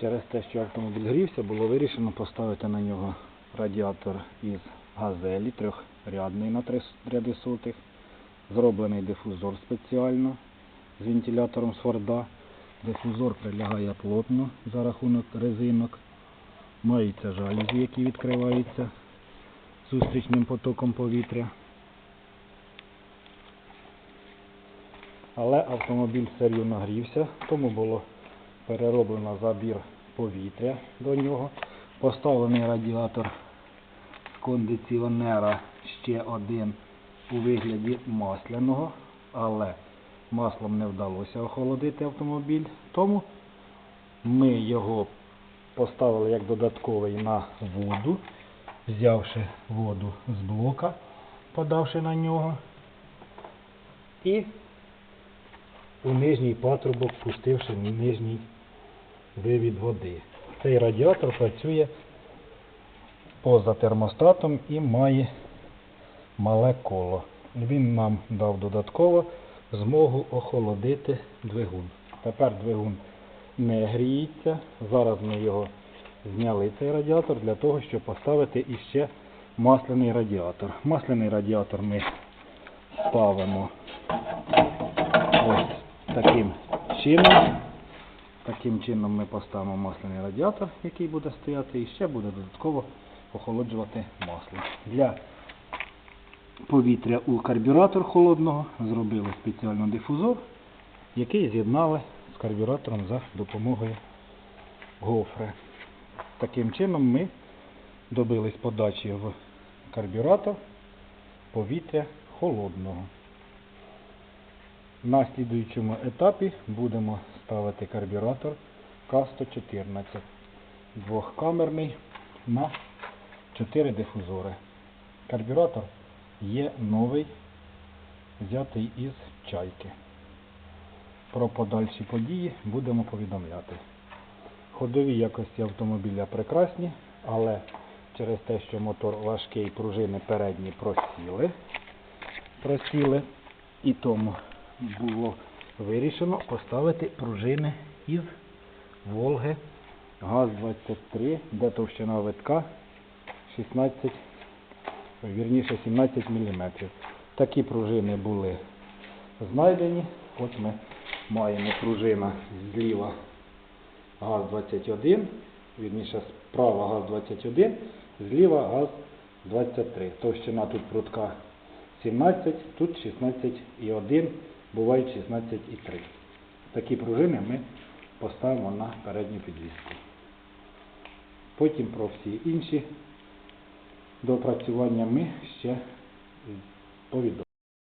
Через те, що автомобіль грівся, було вирішено поставити на нього радіатор із газелі трьохрядний на ряди сотих. Зроблений дифузор спеціально з вентилятором з Форда. Дифузор прилягає плотно за рахунок резинок. Маються жалюзі, які відкриваються зустрічним потоком повітря. Але автомобіль все рівно нагрівся, тому було перероблено забір повітря до нього. Поставлений радіатор кондиціонера ще один у вигляді масляного, але маслом не вдалося охолодити автомобіль. Тому ми його поставили як додатковий на воду, взявши воду з блока, подавши на нього. І у нижній патрубок, пустивши нижній вивід води. Цей радіатор працює поза термостатом і має мале коло. Він нам дав додатково змогу охолодити двигун. Тепер двигун не гріється. Зараз ми його зняли цей радіатор для того, щоб поставити іще масляний радіатор. Масляний радіатор ми ставимо ось таким чином. Таким чином ми поставимо масляний радіатор, який буде стояти, і ще буде додатково охолоджувати масло. Для повітря у карбюратор холодного зробили спеціально дифузор, який з'єднали з карбюратором за допомогою гофри. Таким чином ми добились подачі в карбюратор повітря холодного. На слідуючому етапі будемо ставити карбюратор К114 двохкамерний на 4 дифузори. Карбюратор є новий, взятий із чайки. Про подальші події будемо повідомляти. Ходові якості автомобіля прекрасні, але через те, що мотор важкий, пружини передні просіли, просіли і тому було вирішено поставити пружини із Волги ГАЗ-23, де товщина витка 16, вірніше 17 мм. Такі пружини були знайдені. От ми маємо пружина зліва ГАЗ-21, вірніше справа ГАЗ-21, зліва ГАЗ-23. Товщина тут прутка 17, тут 16,1, бувають 16,3. Такі пружини ми поставимо на передню підвіску. Потім про всі інші допрацювання ми ще повідомимо.